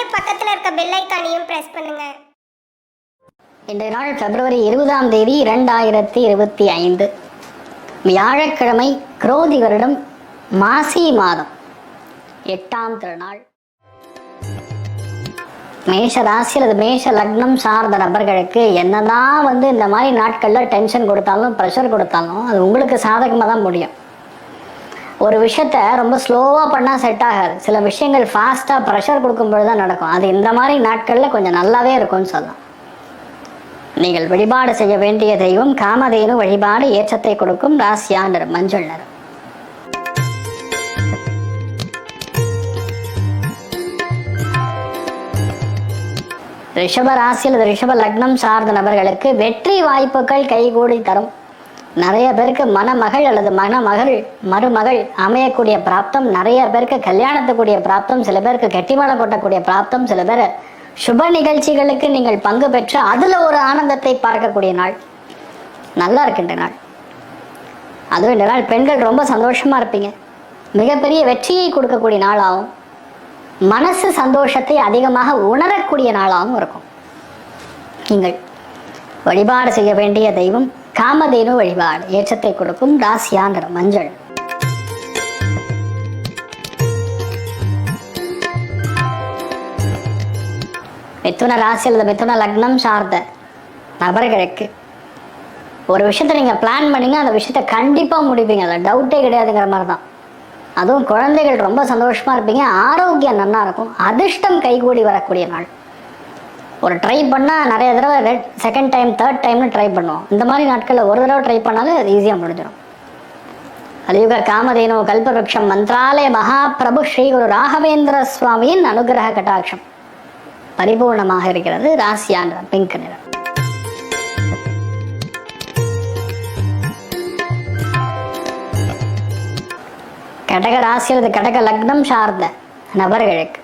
அப்படியே இருக்க பெல் ஐக்கானையும் பிரஸ் பண்ணுங்க. இன்றைய நாள் பிப்ரவரி இருபதாம் தேதி இரண்டாயிரத்தி இருபத்தி ஐந்து. வியாழக்கிழமை குரோதி வருடம் மாசி மாதம் எட்டாம் திருநாள். மேஷ ராசி அல்லது மேஷ லக்னம் சார்ந்த நபர்களுக்கு என்னதான் வந்து இந்த மாதிரி நாட்களில் டென்ஷன் கொடுத்தாலும் ப்ரெஷர் கொடுத்தாலும் அது உங்களுக்கு சாதகமாக தான் முடியும். ஒரு விஷயத்த ரொம்ப ஸ்லோவாக பண்ணால் செட் ஆகாது. சில விஷயங்கள் ஃபாஸ்ட்டாக ப்ரெஷர் கொடுக்கும்பொழுது தான் நடக்கும். அது இந்த மாதிரி நாட்களில் கொஞ்சம் நல்லாவே இருக்கும்னு சொல்லலாம். நீங்கள் வழிபாடு செய்ய வேண்டிய தெய்வம் காமதேனு வழிபாடு ஏற்றத்தை கொடுக்கும் ராசியா நிறம் மஞ்சள் நிறம். ரிஷப ராசி அல்லது ரிஷப லக்னம் சார்ந்த நபர்களுக்கு வெற்றி வாய்ப்புகள் கைகூடி தரும். நிறைய பேருக்கு மணமகள் அல்லது மணமகள் மருமகள் அமையக்கூடிய பிராப்தம் நிறைய பேருக்கு கல்யாணத்துக்கூடிய பிராப்தம் சில பேருக்கு கெட்டிமலை கொட்டக்கூடிய பிராப்தம் சில பேர் சுப நிகழ்ச்சிகளுக்கு நீங்கள் பங்கு பெற்று அதில் ஒரு ஆனந்தத்தை பார்க்கக்கூடிய நாள். நல்லா இருக்கின்ற நாள். அதுவும் இந்த நாள் பெண்கள் ரொம்ப சந்தோஷமா இருப்பீங்க. மிகப்பெரிய வெற்றியை கொடுக்கக்கூடிய நாளாகவும் மனசு சந்தோஷத்தை அதிகமாக உணரக்கூடிய நாளாகவும் இருக்கும். நீங்கள் வழிபாடு செய்ய வேண்டிய தெய்வம் காமதேனு வழிபாடு. ஏற்றத்தை கொடுக்கும் ராசியாந்திரம் மஞ்சள். மிதுன ராசி அல்லது மிதுன லக்னம் சார்ந்த நபர்களுக்கு ஒரு விஷயத்த நீங்கள் பிளான் பண்ணீங்க அந்த விஷயத்த கண்டிப்பாக முடிப்பீங்க. அதில் டவுட்டே கிடையாதுங்கிற மாதிரி தான் அதுவும் குழந்தைகள் ரொம்ப சந்தோஷமாக இருப்பீங்க. ஆரோக்கியம் நல்லா இருக்கும். அதிர்ஷ்டம் கைகூடி வரக்கூடிய நாள். ஒரு ட்ரை பண்ணால் நிறைய தடவை ரெட் செகண்ட் டைம் தேர்ட் டைம்னு ட்ரை பண்ணுவோம். இந்த மாதிரி நாட்களில் ஒரு தடவை ட்ரை பண்ணாலும் அது ஈஸியாக முடிஞ்சிடும். அலியுக காமதேனு கல்பவருஷம் மந்த்ராலய மகாபிரபு ஸ்ரீ குரு ராகவேந்திர சுவாமியின் அனுகிரக கட்டாட்சம். பரிபூர்ணமாக இருக்கிறது ராசியான்ற பிங்க் நிறம். கடக ராசி அல்லது கடக லக்னம் சார்ந்த நபர்களுக்கு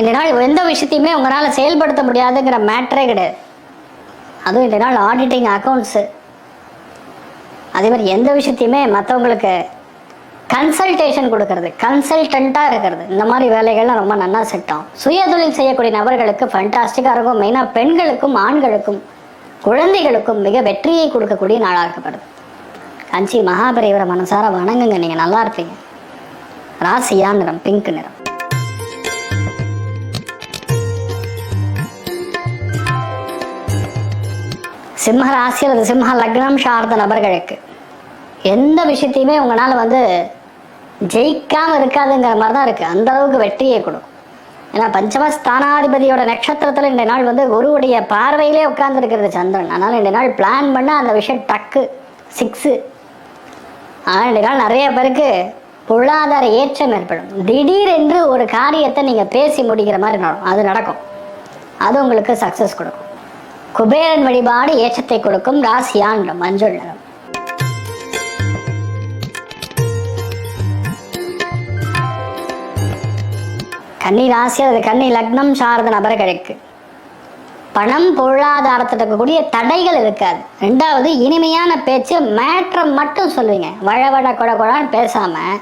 இந்த நாள் எந்த விஷயத்தையுமே உங்களால் செயல்படுத்த முடியாதுங்கிற மேட்டரே கிடையாது. அதுவும் இந்த நாள் ஆடிட்டிங் அக்கௌண்ட்ஸு அதே மாதிரி எந்த விஷயத்தையுமே மற்றவங்களுக்கு கன்சல்டேஷன் கொடுக்கறது கன்சல்டண்ட்டாக இருக்கிறது. இந்த மாதிரி வேலைகள்லாம் ரொம்ப நல்லா சட்டம் சுயதொழில் செய்யக்கூடிய நபர்களுக்கு ஃபண்டாஸ்டிக்காக இருக்கும். மெயினாக பெண்களுக்கும் ஆண்களுக்கும் குழந்தைகளுக்கும் மிக வெற்றியை கொடுக்கக்கூடிய நாளாக இருக்கப்படுது. கஞ்சி மகாபரிவரை மனசார வணங்குங்க. நீங்கள் நல்லா இருப்பீங்க. ராசியா நிறம் பிங்க் நிறம். சிம்ம ராசி அல்லது சிம்ம லக்னம் சார்ந்த நபர்களுக்கு. எந்த விஷயத்தையுமே உங்களால் வந்து ஜெயிக்காமல் இருக்காதுங்கிற மாதிரி தான் இருக்குது அந்த அளவுக்கு வெற்றியை கொடுக்கும். ஏன்னா பஞ்சம ஸ்தானாதிபதியோட நட்சத்திரத்தில் இந்த நாள் வந்து குருவுடைய பார்வையிலே உட்கார்ந்துருக்கிறது சந்திரன். அதனால் இந்த நாள் பிளான் பண்ண அந்த விஷயம் டக்கு சிக்ஸு ஆனால் இந்த நாள் நிறைய பேருக்கு பொருளாதார ஏற்றம் ஏற்படும். திடீரென்று ஒரு காரியத்தை நீங்கள் பேசி முடிக்கிற மாதிரி நடக்கும். அது நடக்கும். அது உங்களுக்கு சக்ஸஸ் கொடுக்கும். குபேரன் வழிபாடு ஏற்றத்தை கொடுக்கும் ராசியான் மஞ்சள் நிறம். கன்னி ராசி அல்லது கன்னி லக்னம் சார்ந்த நபர்களுக்கு பணம் பொருளாதாரத்தில் இருக்கக்கூடிய தடைகள் இருக்காது. ரெண்டாவது இனிமையான பேச்சு மேட்ரம் மட்டும் சொல்லுவீங்க. வழவட கொட கொடான்னு பேசாமல்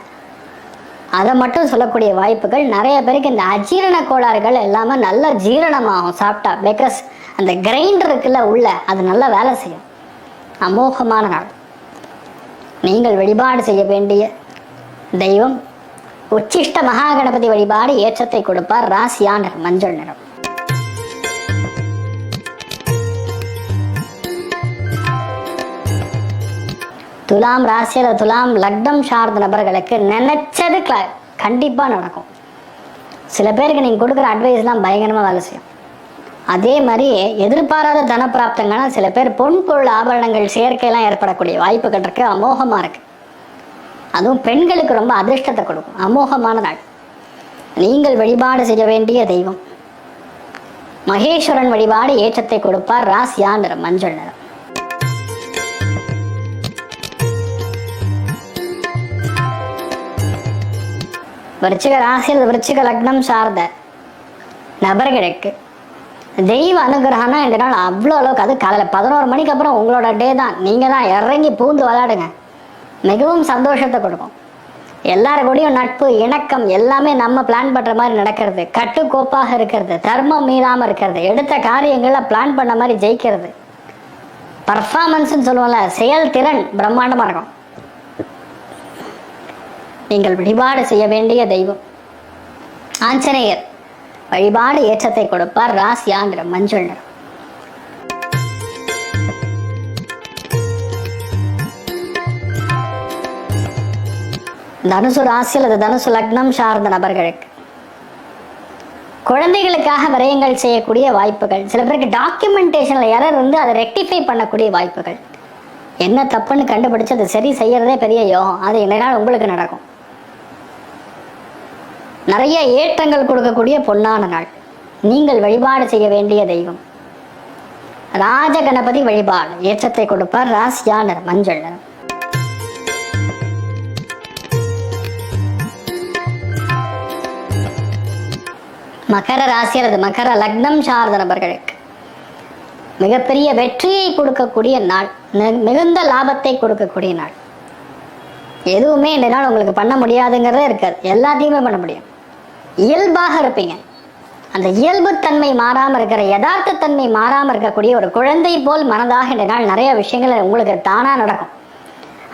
அதை மட்டும் சொல்லக்கூடிய வாய்ப்புகள் நிறைய பேருக்கு இந்த அஜீரண கோளாறுகள் எல்லாமே நல்லா ஜீரணமாகும் சாப்பிட்டா. பிகாஸ் அந்த கிரைண்டர் இருக்குல்ல உள்ள அது நல்லா வேலை செய்யும். அமோகமான நாள். நீங்கள் வழிபாடு செய்ய வேண்டிய தெய்வம் உச்சிஷ்ட மகா கணபதி வழிபாடு ஏற்றத்தை கொடுப்பார் ராசியான மஞ்சள் நிறம். துலாம் ராசி அல்லது துலாம் லக்னம் சார்ந்த நபர்களுக்கு நினைச்சது க கண்டிப்பாக நடக்கும். சில பேருக்கு நீங்கள் கொடுக்குற அட்வைஸ்லாம் பயங்கரமாக வேலை செய்யும். அதே மாதிரி எதிர்பாராத தனப்பிராப்தங்கள்னா சில பேர் பொன் பொருள் ஆபரணங்கள் சேர்க்கையெல்லாம் ஏற்படக்கூடிய வாய்ப்புகள் இருக்கு அமோகமாக இருக்கு. அதுவும் பெண்களுக்கு ரொம்ப அதிர்ஷ்டத்தை கொடுக்கும் அமோகமான நாள். நீங்கள் வழிபாடு செய்ய வேண்டிய தெய்வம். மகேஸ்வரன் வழிபாடு ஏற்றத்தை கொடுப்பார் ராசியா நிறம் மஞ்சள் நிறம். விருச்சிக ராசியில் விருச்சிக லக்னம் சார்ந்த நபர்களுக்கு தெய்வ அனுகிரகம்னா இந்த நாள் அவ்வளோ அளவுக்கு அது காலையில் பதினோரு மணிக்கு அப்புறம் உங்களோட டே தான். நீங்கள் தான் இறங்கி பூந்து விளையாடுங்க. மிகவும் சந்தோஷத்தை கொடுக்கும். எல்லாரு கூடயும் நட்பு இணக்கம் எல்லாமே நம்ம பிளான் பண்ணுற மாதிரி நடக்கிறது. கட்டுக்கோப்பாக இருக்கிறது தர்மம் மீறாமல் இருக்கிறது. எடுத்த காரியங்களை பிளான் பண்ண மாதிரி ஜெயிக்கிறது. பர்ஃபார்மன்ஸ்ன்னு சொல்லுவோம்ல செயல்திறன் பிரம்மாண்டமாக இருக்கும். நீங்கள் வழிபாடு செய்ய வேண்டிய தெய்வம். ஆஞ்சநேயர் வழிபாடு ஏற்றத்தை கொடுப்பார் ராசியா நிறம் மஞ்சள் நிறம். தனுசு ராசி அல்லது தனுசு லக்னம் சார்ந்த நபர்களுக்கு. குழந்தைகளுக்காக விரயங்கள் செய்யக்கூடிய வாய்ப்புகள். சில பேருக்கு டாக்குமெண்டேஷன்ல எரர் இருந்து அதை ரெக்டிஃபை பண்ணக்கூடிய வாய்ப்புகள். என்ன தப்புன்னு கண்டுபிடிச்சு அதை சரி செய்யறதே பெரிய யோகம். அது இந்த உங்களுக்கு நடக்கும். நிறைய ஏற்றங்கள் கொடுக்கக்கூடிய பொன்னான நாள். நீங்கள் வழிபாடு செய்ய வேண்டிய தெய்வம். ராஜ கணபதி வழிபாடு. ஏற்றத்தை கொடுப்பார் ராசியா நிறம் மஞ்சள் நிறம் மகர ராசி அல்லது மகர லக்னம் சார்ந்த நபர்களுக்கு மிகப்பெரிய வெற்றியை கொடுக்கக்கூடிய நாள். மிகுந்த லாபத்தை கொடுக்கக்கூடிய நாள். எதுவுமே இந்த நாள் உங்களுக்கு பண்ண முடியாதுங்கிறதே இருக்காது. எல்லாத்தையுமே பண்ண முடியும். இயல்பாக இருப்பீங்க. அந்த இயல்புத்தன்மை மாறாமல் இருக்கிற யதார்த்தத்தன்மை மாறாமல் இருக்கக்கூடிய ஒரு குழந்தை போல் மனதாக இந்த நாள் நிறைய விஷயங்கள் உங்களுக்கு தானாக நடக்கும்.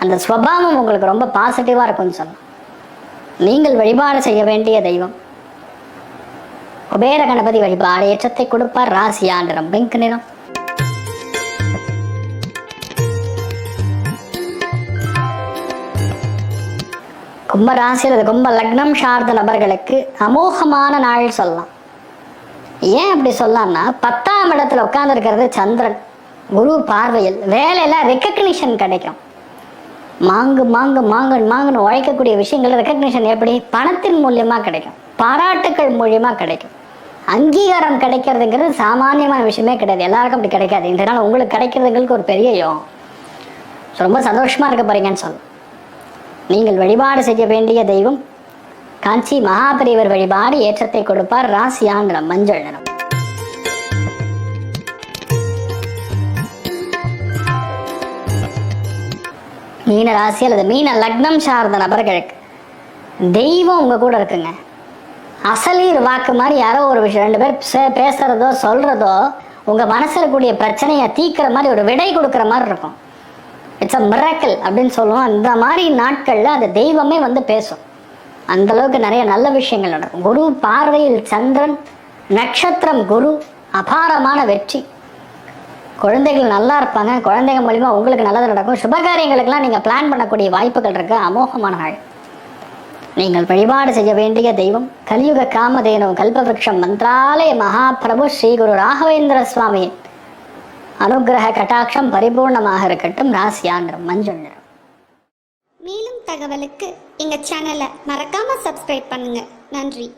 அந்த ஸ்வபாவம் உங்களுக்கு ரொம்ப பாசிட்டிவாக இருக்கும்னு சொல்லலாம். நீங்கள் வழிபாடு செய்ய வேண்டிய தெய்வம். குபேர கணபதி வழிபாடு ஏற்றத்தை கொடுப்பார். ராசியா நிறம் பிங்க் நிறம். கும்ப ராசி அல்லது கும்ப லக்னம் சார்ந்த நபர்களுக்கு அமோகமான நாள் சொல்லலாம். ஏன் அப்படி சொல்லலாம்னா பத்தாம் இடத்துல உட்காந்துருக்கிறது சந்திரன். குரு பார்வையில் வேலையில் ரெக்கக்னிஷன் கிடைக்கும். மாங்கு மாங்கு மாங்கு மாங்குன்னு உழைக்கக்கூடிய விஷயங்கள் ரெக்கக்னிஷன் எப்படி? பணத்தின் மூலியமா கிடைக்கும். பாராட்டுக்கள் மூலியமா கிடைக்கும். அங்கீகாரம் கிடைக்கிறதுங்கிறது சாமானியமான விஷயமே கிடையாது. எல்லாருக்கும் அப்படி கிடைக்காது. இந்த நாள் உங்களுக்கு கிடைக்கிறதுங்களுக்கு ஒரு பெரிய யோகம். ரொம்ப சந்தோஷமா இருக்க போறீங்கன்னு சொல்லலாம். நீங்கள் வழிபாடு செய்ய வேண்டிய தெய்வம் காஞ்சி மகாபெரியவர் வழிபாடு ஏற்றத்தை கொடுப்பார் ராசியா நிறம் மஞ்சள் நிறம். மீன ராசி அல்லது மீன லக்னம் சார்ந்த நபர்களுக்கு தெய்வம் உங்க கூட இருக்குங்க. அசலீர் வாக்கு மாதிரி யாரோ ஒரு விஷயம் ரெண்டு பேர் பேசுறதோ சொல்றதோ உங்க மனசுல கூடிய பிரச்சனையை தீக்கிற மாதிரி ஒரு விடை கொடுக்குற மாதிரி இருக்கும். இட்ஸ் அ மிராக்கிள் அப்படின்னு சொல்லுவோம். அந்த மாதிரி நாட்களில் அந்த தெய்வமே வந்து பேசும். அந்த அளவுக்கு நிறைய நல்ல விஷயங்கள் நடக்கும். குரு பார்வையில் சந்திரன் நட்சத்திரம் குரு அபாரமான வெற்றி. குழந்தைகள் நல்லா இருப்பாங்க. குழந்தைங்க மூலிமா உங்களுக்கு நல்லது நடக்கும். சுபகாரியங்களுக்கெல்லாம் நீங்கள் பிளான் பண்ணக்கூடிய வாய்ப்புகள் இருக்கு. அமோகமான நாள். நீங்கள் வழிபாடு செய்ய வேண்டிய தெய்வம். கலியுக காமதேனு கல்பவருஷம் மந்திராலய மகாபிரபு ஸ்ரீ குரு ராகவேந்திர சுவாமி அனுகிரக கட்டாட்சம் பரிபூர்ணமாக இருக்கட்டும். ராசியா நிறம் மஞ்சள் நிறம். மேலும் தகவலுக்கு எங்கள் சேனலை மறக்காமல் சப்ஸ்கிரைப் பண்ணுங்கள் நன்றி.